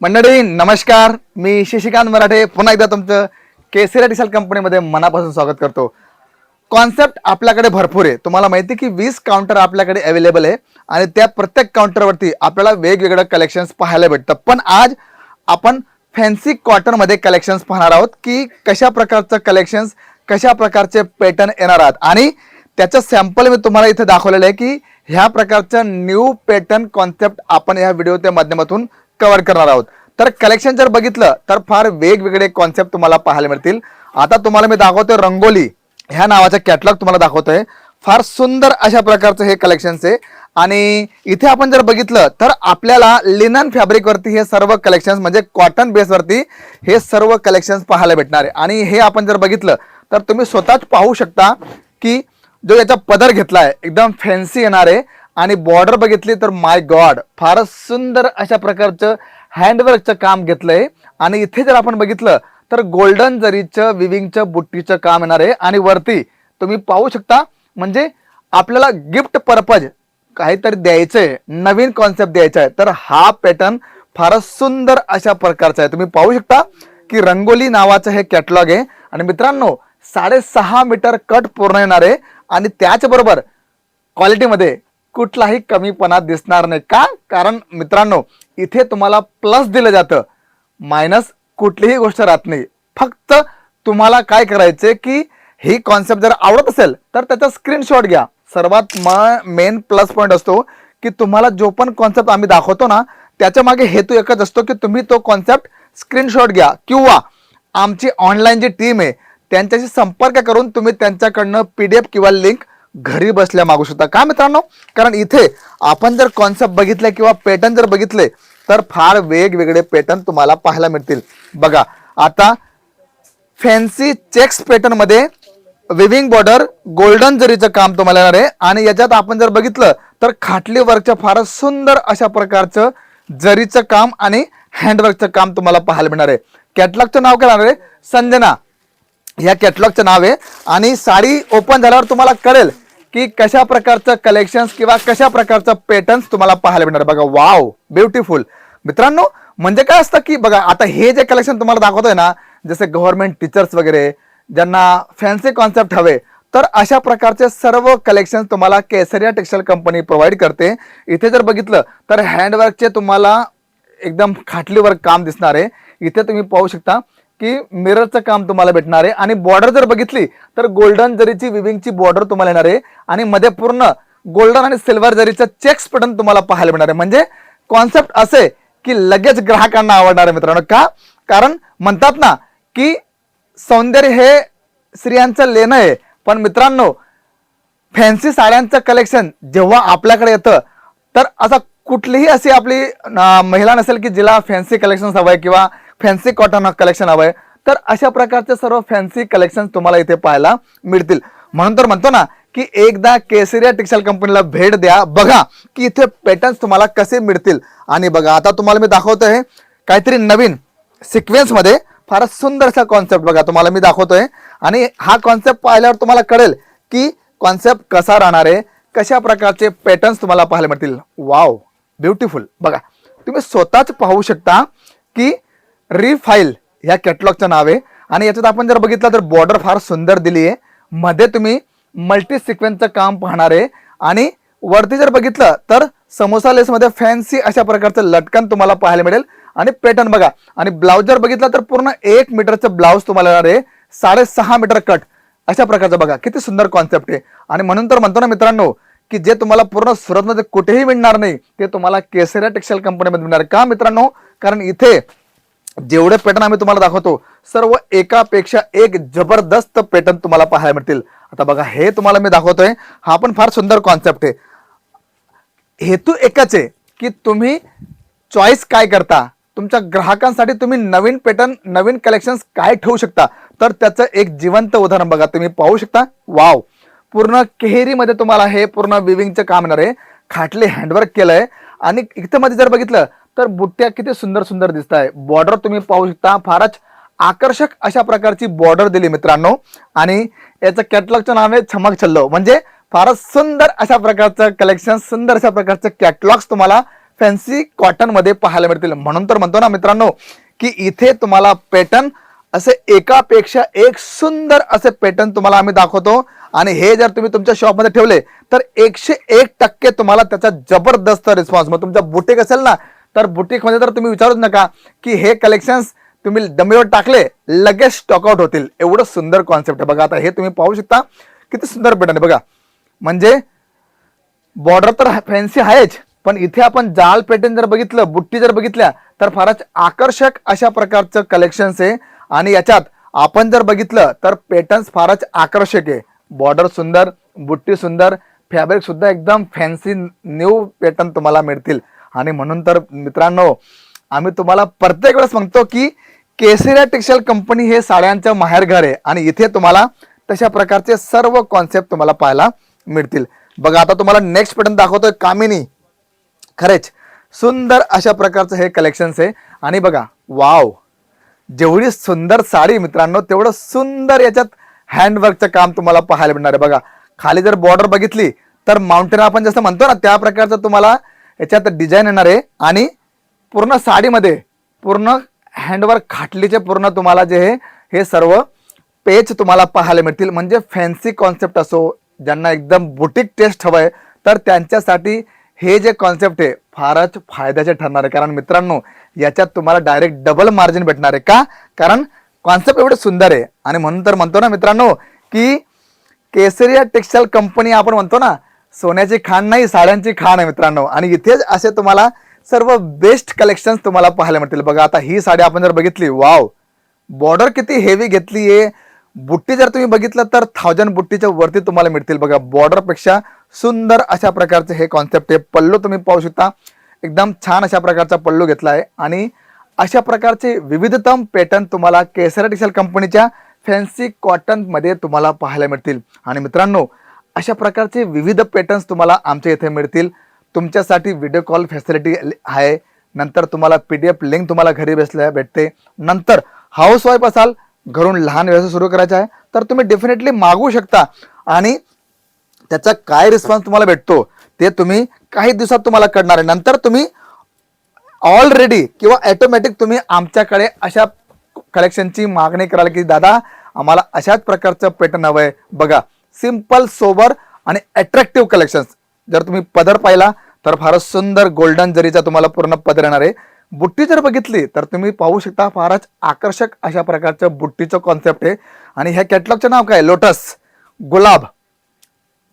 मंडळी नमस्कार. मी शशिकांत मराठे. पुन्हा एकदा तुमचं केसरी डिसल कंपनीमध्ये मनापासून स्वागत करतो. कॉन्सेप्ट आपल्याकडे भरपूर आहे. तुम्हाला माहिती आहे की वीस काउंटर आपल्याकडे अवेलेबल आहे आणि त्या प्रत्येक काउंटरवरती आपल्याला वेगवेगळं कलेक्शन्स पाहायला भेटतं. पण आज आपण फॅन्सी कॉटनमध्ये कलेक्शन्स पाहणार आहोत की कशा प्रकारचं कलेक्शन्स कशा प्रकारचे पॅटर्न येणार आहात. आणि त्याचं सॅम्पल मी तुम्हाला इथे दाखवलेलं आहे की ह्या प्रकारचं न्यू पॅटर्न कॉन्सेप्ट आपण या व्हिडिओच्या माध्यमातून कव्हर करणार आहोत. तर कलेक्शन जर बघितलं तर फार वेगवेगळे कॉन्सेप्ट तुम्हाला पाहायला मिळतील. आता तुम्हाला मी दाखवतोय रंगोली. ह्या नावाचा कॅटलॉग तुम्हाला दाखवतोय. फार सुंदर अशा प्रकारचं हे कलेक्शन्स आहे. आणि इथे आपण जर बघितलं तर आपल्याला लिनन फॅब्रिकवरती हे सर्व कलेक्शन्स म्हणजे कॉटन बेसवरती हे सर्व कलेक्शन्स पाहायला भेटणार आहे. आणि हे आपण जर बघितलं तर तुम्ही स्वतःच पाहू शकता की जो याचा पदर घेतला आहे एकदम फॅन्सी येणार आहे. आणि बॉर्डर बघितली तर माय गॉड फारच सुंदर अशा प्रकारचं हँडवर्कचं काम घेतलंय. आणि इथे जर आपण बघितलं तर गोल्डन जरीचं विविंगचं बुट्टीचं काम येणार आहे. आणि वरती तुम्ही पाहू शकता म्हणजे आपल्याला गिफ्ट पर्पज काहीतरी द्यायचंय नवीन कॉन्सेप्ट द्यायचा आहे तर हा पॅटर्न फारच सुंदर अशा प्रकारचा आहे. तुम्ही पाहू शकता की रंगोली नावाचं हे कॅटलॉग आहे. आणि मित्रांनो साडेसहा मीटर कट पूर्ण येणार आहे. आणि त्याचबरोबर क्वालिटीमध्ये कुठलाही कमीपणा दिसणार नाही. का? कारण मित्रांनो इथे तुम्हाला प्लस दिलं जातं. मायनस कुठलीही गोष्ट राहत नाही. फक्त तुम्हाला काय करायचे की ही कॉन्सेप्ट जर आवडत असेल तर त्याचा स्क्रीनशॉट घ्या. सर्वात मेन प्लस पॉईंट असतो की तुम्हाला जो पण कॉन्सेप्ट आम्ही दाखवतो ना त्याच्यामागे हेतू एकच असतो की तुम्ही तो कॉन्सेप्ट स्क्रीनशॉट घ्या. किंवा आमची ऑनलाईन जी टीम आहे त्यांच्याशी संपर्क करून तुम्ही त्यांच्याकडनं एफ किंवा लिंक घरी बसल्या मागू शकता. का मित्रांनो? कारण इथे आपण जर कॉन्सेप्ट बघितले किंवा पॅटर्न जर बघितले तर फार वेगवेगळे पॅटर्न तुम्हाला पाहायला मिळतील. बघा आता फॅन्सी चेक्स पॅटर्नमध्ये विविंग बॉर्डर गोल्डन जरीचं काम तुम्हाला येणार आहे. आणि याच्यात आपण जर बघितलं तर खाटली वर्कचं फारच सुंदर अशा प्रकारचं जरीचं काम आणि हँडवर्कचं काम तुम्हाला पाहायला मिळणार आहे. कॅटलॉगचं नाव काय राहणार आहे? संजना. या कॅटलॉगचं नाव आहे. आणि साडी ओपन झाल्यावर तुम्हाला कळेल की कशा प्रकारचं कलेक्शन्स किंवा कशा प्रकारचं पॅटर्न्स तुम्हाला पाहायला मिळणार? बघा वाव ब्युटिफुल मित्रांनो म्हणजे काय असतं की बघा आता हे जे कलेक्शन तुम्हाला दाखवतोय ना जसे गव्हर्नमेंट टीचर्स वगैरे ज्यांना फॅन्सी कॉन्सेप्ट हवे तर अशा प्रकारचे सर्व कलेक्शन तुम्हाला केसरिया टेक्सटाईल कंपनी प्रोव्हाइड करते. इथे जर बघितलं तर हँडवर्कचे तुम्हाला एकदम खाटलीवर काम दिसणार आहे. इथे तुम्ही पाहू शकता की मिररचं काम तुम्हाला भेटणार आहे. आणि बॉर्डर जर बघितली तर गोल्डन जरीची विविंगची बॉर्डर तुम्हाला येणार आहे. आणि मध्ये पूर्ण गोल्डन आणि सिल्वर जरीचं चेक्स पॅटर्न तुम्हाला पाहायला मिळणार आहे. म्हणजे कॉन्सेप्ट असे की लगेच ग्राहकांना आवडणार आहे मित्रांनो. का? कारण म्हणतात ना की सौंदर्य हे स्त्रियांचं लेणं आहे. पण मित्रांनो फॅन्सी साड्यांचं कलेक्शन जेव्हा आपल्याकडे येतं तर असा कुठलीही अशी आपली महिला नसेल की जिला फॅन्सी कलेक्शन आहे किंवा फॅन्सी कॉटन कलेक्शन हवं आहे तर अशा प्रकारचे सर्व फॅन्सी कलेक्शन तुम्हाला इथे पाहायला मिळतील. म्हणून तर म्हणतो ना की एकदा केसरिया टेक्सटाईल कंपनीला भेट द्या बघा की इथे पॅटर्न्स तुम्हाला कसे मिळतील. आणि बघा आता तुम्हाला मी दाखवतोय काहीतरी नवीन सिक्वेन्समध्ये फारच सुंदरसा कॉन्सेप्ट बघा तुम्हाला मी दाखवतोय. आणि हा कॉन्सेप्ट पाहिल्यावर तुम्हाला कळेल की कॉन्सेप्ट कसा राहणार आहे कशा प्रकारचे पॅटर्न्स तुम्हाला पाहायला मिळतील. वाव ब्युटिफुल बघा तुम्ही स्वतःच पाहू शकता की रिफाईल ह्या कॅटलॉगचं नाव आहे. आणि याच्यात आपण जर बघितलं तर बॉर्डर फार सुंदर दिली आहे. मध्ये तुम्ही मल्टी सिक्वेन्सचं काम पाहणार आहे. आणि वरती जर बघितलं तर समोसा लेसमध्ये फॅन्सी अशा प्रकारचं लटकन तुम्हाला पाहायला मिळेल. आणि पॅटर्न बघा. आणि ब्लाऊज जर बघितलं तर पूर्ण एक मीटरचं ब्लाऊज तुम्हाला येणार आहे. साडेसहा मीटर कट अशा प्रकारचं बघा. किती सुंदर कॉन्सेप्ट आहे. आणि म्हणून तर म्हणतो ना मित्रांनो की जे तुम्हाला पूर्ण सुरतमध्ये कुठेही मिळणार नाही ते तुम्हाला केसरिया टेक्सटाईल कंपनीमध्ये मिळणार. का मित्रांनो? कारण इथे जेवढे पॅटर्न आम्ही तुम्हाला दाखवतो सर्व एकापेक्षा एक जबरदस्त पॅटर्न तुम्हाला पाहायला मिळतील. आता बघा हे तुम्हाला मी दाखवतोय. हा पण फार सुंदर कॉन्सेप्ट आहे. हेतू एकच आहे की तुम्ही चॉईस काय करता तुमच्या ग्राहकांसाठी तुम्ही नवीन पॅटर्न नवीन कलेक्शन्स काय ठेवू शकता? तर त्याचं एक जिवंत उदाहरण बघा तुम्ही पाहू शकता. वाव पूर्ण केहेरीमध्ये तुम्हाला हे पूर्ण विविंगचं काम येणार आहे. खाटले हँडवर्क केलंय. आणि इथं मध्ये जर बघितलं तर बुट्ट्या किती सुंदर सुंदर दिसत आहे बॉर्डर तुम्ही पाहू शकता. फारच आकर्षक अशा प्रकारची बॉर्डर दिली मित्रांनो. आणि याचं कॅटलॉगचं नाव आहे छमक छल्लो म्हणजे फारच सुंदर अशा प्रकारचं कलेक्शन सुंदर अशा प्रकारचं कॅटलॉग्स तुम्हाला फॅन्सी कॉटनमध्ये पाहायला मिळतील. म्हणून तर म्हणतो ना मित्रांनो की इथे तुम्हाला पॅटर्न असे एकापेक्षा एक सुंदर असे पॅटर्न तुम्हाला आम्ही दाखवतो. आणि हे जर तुम्ही तुमच्या शॉपमध्ये ठेवले तर एकशे एक टक्के तुम्हाला त्याचा जबरदस्त रिस्पॉन्स मग तुमचा बुटीक असेल ना तर बुटीकमध्ये तर तुम्ही विचारूच नका की हे कलेक्शन्स तुम्ही डमीवर टाकले लगेच स्टॉकआउट होतील. एवढं सुंदर कॉन्सेप्ट आहे. बघा आता हे तुम्ही पाहू शकता. किती सुंदर पॅटर्न आहे बघा. म्हणजे बॉर्डर तर फॅन्सी आहेच पण इथे आपण जाल पॅटर्न जर बघितलं बुट्टी जर बघितल्या तर फारच आकर्षक अशा प्रकारचं कलेक्शन्स आहे. आणि याच्यात आपण जर बघितलं तर पॅटर्न्स फारच आकर्षक आहे. बॉर्डर सुंदर बुट्टी सुंदर फॅब्रिक सुद्धा एकदम फॅन्सी न्यू पॅटर्न तुम्हाला मिळतील. आणि म्हणून तर मित्रांनो आम्ही तुम्हाला प्रत्येक वेळेस म्हणतो की केसरिया टेक्सटाईल कंपनी हे साड्यांचं माहेरघर आहे आणि इथे तुम्हाला तशा प्रकारचे सर्व कॉन्सेप्ट तुम्हाला पाहायला मिळतील. बघा आता तुम्हाला नेक्स्ट पॅटर्न दाखवतोय कामिनी. खरेच सुंदर अशा प्रकारचं हे कलेक्शन्स आहे. आणि बघा वाव जेवढी सुंदर साडी मित्रांनो तेवढं सुंदर याच्यात हँडवर्कचं काम तुम्हाला पाहायला मिळणार आहे. बघा खाली जर बॉर्डर बघितली तर माउंटेन आपण जसं म्हणतो ना त्या प्रकारचं तुम्हाला याच्यात डिझाईन येणार आहे. आणि पूर्ण साडीमध्ये पूर्ण हँडवर्क खाटलीचे पूर्ण तुम्हाला जे आहे हे सर्व पेज तुम्हाला पाहायला मिळतील. म्हणजे फॅन्सी कॉन्सेप्ट असो ज्यांना एकदम बुटीक टेस्ट हवं आहे तर त्यांच्यासाठी हे जे कॉन्सेप्ट आहे फारच फायद्याचे ठरणार आहे. कारण मित्रांनो याच्यात तुम्हाला डायरेक्ट डबल मार्जिन भेटणार आहे. का? कारण कॉन्सेप्ट एवढे सुंदर आहे. आणि म्हणून तर म्हणतो ना मित्रांनो की केसरिया टेक्सटाईल कंपनी आपण म्हणतो ना सोन्याची खाण नाही साड्यांची खाण आहे मित्रांनो. आणि इथेच असे तुम्हाला सर्व बेस्ट कलेक्शन तुम्हाला पाहायला मिळतील. बघा आता ही साडी आपण जर बघितली वाव बॉर्डर किती हेवी घेतली आहे. बुट्टी जर तुम्ही बघितलं तर थाउजंड बुट्टीच्या वरती तुम्हाला मिळतील. बघा बॉर्डरपेक्षा सुंदर अशा प्रकारचे हे कॉन्सेप्ट आहे. पल्लू तुम्ही पाहू शकता. एकदम छान अशा प्रकारचा पल्लू घेतला आहे. आणि अशा प्रकारचे विविधतम पॅटर्न तुम्हाला केसर टेक्सटाईल कंपनीच्या फॅन्सी कॉटनमध्ये तुम्हाला पाहायला मिळतील. आणि मित्रांनो अशा प्रकारचे विविध पॅटर्न्स तुम्हाला आमच्या इथे मिळतील. तुमच्यासाठी व्हिडिओ कॉल फॅसिलिटी आहे. नंतर तुम्हाला पी डी एफ लिंक तुम्हाला घरी बसल्या भेटते. नंतर हाऊस वाईफ असाल घरून लहान व्यवसाय सुरू करायचा आहे तर तुम्ही डेफिनेटली मागवू शकता. आणि त्याचा काय रिस्पॉन्स तुम्हाला भेटतो ते तुम्ही काही दिवसात तुम्हाला कळणार आहे. नंतर तुम्ही ऑलरेडी किंवा ॲटोमॅटिक तुम्ही आमच्याकडे अशा कलेक्शनची मागणी कराल की दादा आम्हाला अशाच प्रकारचं पॅटर्न हवं आहे बघा सिंपल सोबर आणि अट्रॅक्टिव्ह कलेक्शन्स जर तुम्ही पदर पाहिला तर फारच सुंदर गोल्डन जरीचा तुम्हाला पूर्ण पदर येणार आहे. बुट्टी जर बघितली तर तुम्ही पाहू शकता फारच आकर्षक अशा प्रकारचं बुट्टीचं कॉन्सेप्ट आहे. आणि ह्या कॅटलॉगचं नाव काय? लोटस गुलाब.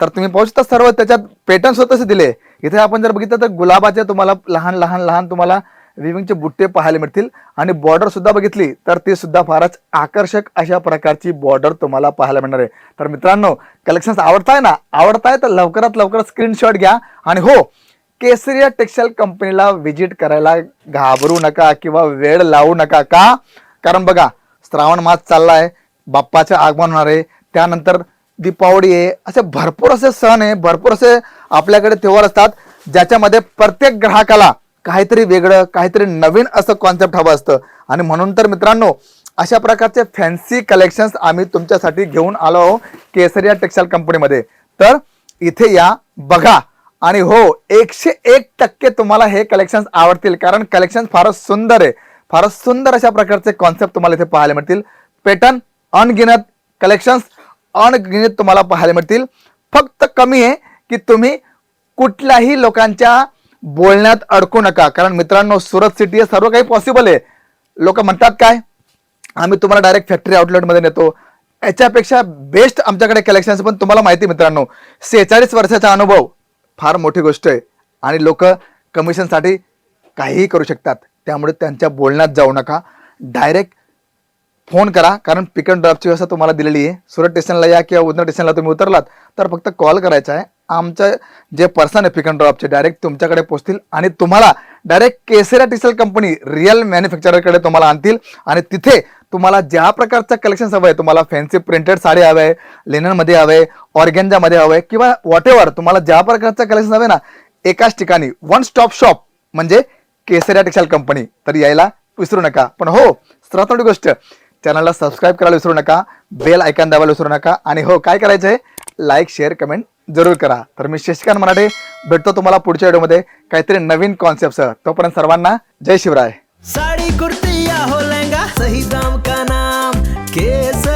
तर तुम्ही पाहू शकता सर्व त्याच्यात पेटर्न स्वतःच दिले. इथे आपण जर बघितलं तर गुलाबाचे तुम्हाला लहान लहान लहान तुम्हाला विविंगचे बुट्टे पाहायला मिळतील. आणि बॉर्डर सुद्धा बघितली तर ती सुद्धा फारच आकर्षक अशा प्रकारची बॉर्डर तुम्हाला पाहायला मिळणार आहे. तर मित्रांनो कलेक्शन्स आवडताय ना? आवडताय तर लवकरात लवकर स्क्रीनशॉट घ्या. आणि हो केसरिया टेक्सटाईल कंपनीला व्हिजिट करायला घाबरू नका किंवा वेळ लावू नका. का? कारण बघा श्रावण मास चाललाय बाप्पाचे आगमन होणार आहे. त्यानंतर दीपावली आहे. असे भरपूर असे सण आहे भरपूर असे आपल्याकडे त्योहार असतात ज्याच्यामध्ये प्रत्येक ग्राहकाला काहीतरी वेगळं काहीतरी नवीन असं कॉन्सेप्ट हवं असतं. आणि म्हणून तर मित्रांनो अशा प्रकारचे फॅन्सी कलेक्शन्स आम्ही तुमच्यासाठी घेऊन आलो आहो केसरिया टेक्सटाईल कंपनीमध्ये तर इथे या बघा. आणि हो एकशे एक टक्के तुम्हाला हे कलेक्शन्स आवडतील कारण कलेक्शन फारच सुंदर आहे. फारच सुंदर अशा प्रकारचे कॉन्सेप्ट तुम्हाला इथे पाहायला मिळतील. पॅटर्न अनगिनत कलेक्शन्स अनगिनत तुम्हाला पाहायला मिळतील. फक्त कमी आहे की तुम्ही कुठल्याही लोकांच्या बोलण्यात अडकू नका. कारण मित्रांनो सुरत सिटी हे सर्व काही पॉसिबल आहे. लोक म्हणतात काय? आम्ही तुम्हाला डायरेक्ट फॅक्टरी आउटलेटमध्ये नेतो. याच्यापेक्षा बेस्ट आमच्याकडे कलेक्शन्स पण तुम्हाला माहिती आहे मित्रांनो. सेहेचाळीस वर्षाचा अनुभव फार मोठी गोष्ट आहे. आणि लोक कमिशनसाठी काहीही करू शकतात. त्यामुळे त्यांच्या बोलण्यात जाऊ नका. डायरेक्ट फोन करा. कारण पिक अँड ड्रॉपची व्यवस्था तुम्हाला दिलेली आहे. सुरत स्टेशनला या किंवा उदना स्टेशनला तुम्ही उतरलात तर फक्त कॉल करायचा आहे. आमच्या जे पर्सन आहे पिक अँड ड्रॉपचे डायरेक्ट तुमच्याकडे पोहोचतील आणि तुम्हाला डायरेक्ट केसेरा टिसेल कंपनी रिअल मॅन्युफॅक्चरकडे तुम्हाला आणतील. आणि तिथे तुम्हाला ज्या प्रकारचं कलेक्शन हवं आहे तुम्हाला फॅन्सी प्रिंटेड साडी हवं आहे लेननमध्ये हवं आहे ऑर्गेन्जामध्ये हवं आहे किंवा वॉट एव्हर तुम्हाला ज्या प्रकारचं कलेक्शन हवं आहे ना एकाच ठिकाणी वन स्टॉप शॉप म्हणजे केसरिया टेक्सटाईल कंपनी तर यायला विसरू नका. पण हो सर्वात मोठी गोष्ट चॅनलला सबस्क्राईब करायला विसरू नका बेल ऐकन दाबायला विसरू नका आणि हो काय करायचं आहे लाईक शेअर कमेंट जरूर करा. तर मी शशिकांत मराठे भेटतो तुम्हाला पुढच्या व्हिडिओमध्ये. काहीतरी नवीन कॉन्सेप्ट तोपर्यंत सर्वांना जय शिवराय. साडी कुर्ती या हो लहंगा सही दाम का नाम? केस